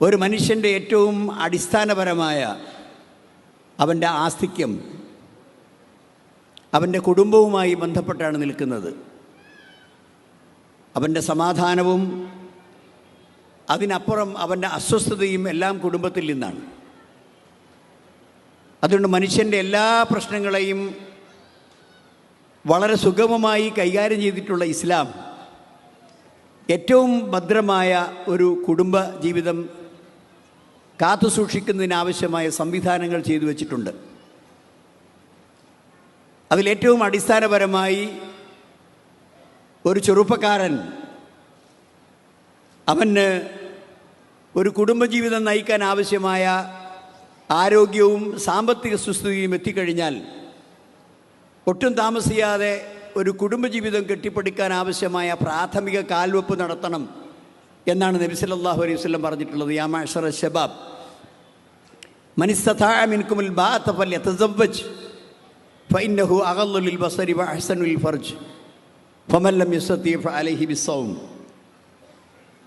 ഒരു മനുഷ്യന്റെ ഏറ്റവും അടിസ്ഥാനപരമായ അവന്റെ ആസ്തിക്യം അവന്റെ കുടുംബവുമായി ബന്ധപ്പെട്ടാണ് നിൽക്കുന്നത്. അവന്റെ സമാധാനവും അതിനപ്പുറം അവന്റെ അസ്വസ്ഥതയും എല്ലാം കുടുംബത്തിൽ നിന്നാണ്. അതുകൊണ്ട് മനുഷ്യന്റെ എല്ലാ പ്രശ്നങ്ങളെയും വളരെ സുഗമമായി കൈകാര്യം ചെയ്തിട്ടുള്ള ഇസ്ലാം ഏറ്റവും ഭദ്രമായ ഒരു കുടുംബ ജീവിതം കാത്തു സൂക്ഷിക്കുന്നതിനാവശ്യമായ സംവിധാനങ്ങൾ ചെയ്തു വച്ചിട്ടുണ്ട്. അതിലേറ്റവും അടിസ്ഥാനപരമായി ഒരു ചെറുപ്പക്കാരൻ അവന് ഒരു കുടുംബജീവിതം നയിക്കാൻ ആവശ്യമായ ആരോഗ്യവും സാമ്പത്തിക സുസ്ഥിതിയും എത്തിക്കഴിഞ്ഞാൽ ഒട്ടും താമസിയാതെ ഒരു കുടുംബജീവിതം കെട്ടിപ്പടുക്കാൻ ആവശ്യമായ പ്രാഥമിക കാൽവെപ്പ് നടത്തണം. എന്നാണ് നബി സല്ലല്ലാഹു അലൈഹി വസ്ലം പറഞ്ഞിട്ടുള്ളത് യാ ഷബാബ് ശബാബ് ഫൈനഹു മിൻകുമുൽ ബാഅത ഫല്യതസവ്വജ് ഫഇന്നഹു അഗല്ലു ബസരി വഅഹ്സനു ലിൽ ഫർജ് ഫമല്ലം ലം അലഹി ബിസ്സൗം.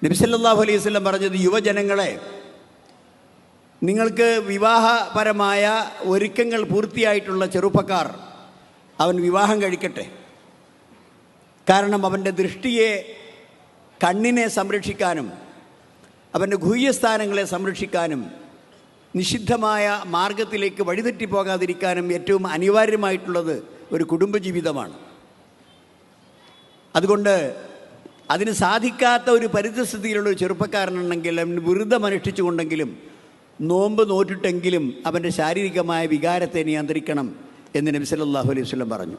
നബി അലൈഹി വസ്ലം പറഞ്ഞത് യുവജനങ്ങളെ നിങ്ങൾക്ക് വിവാഹപരമായ ഒരുക്കങ്ങൾ പൂർത്തിയായിട്ടുള്ള ചെറുപ്പക്കാർ അവൻ വിവാഹം കഴിക്കട്ടെ. കാരണം അവന്റെ ദൃഷ്ടിയെ കണ്ണിനെ സംരക്ഷിക്കാനും അവന്റെ ഗുഹ്യസ്ഥാനങ്ങളെ സംരക്ഷിക്കാനും നിഷിദ്ധമായ മാർഗത്തിലേക്ക് വഴിതെറ്റിപ്പോകാതിരിക്കാനും ഏറ്റവും അനിവാര്യമായിട്ടുള്ളത് ഒരു കുടുംബജീവിതമാണ്. അതുകൊണ്ട് അതിന് സാധിക്കാത്ത ഒരു പരിതസ്ഥിതിയിലുള്ള ഒരു ചെറുപ്പക്കാരനുണ്ടെങ്കിൽ അവൻ വെറുതെ അനുഷ്ഠിച്ചുകൊണ്ടെങ്കിലും നോമ്പ് നോറ്റിട്ടെങ്കിലും അവന്റെ ശാരീരികമായ വികാരത്തെ നിയന്ത്രിക്കണം എന്ന് നബി അലൈവല്ലം പറഞ്ഞു.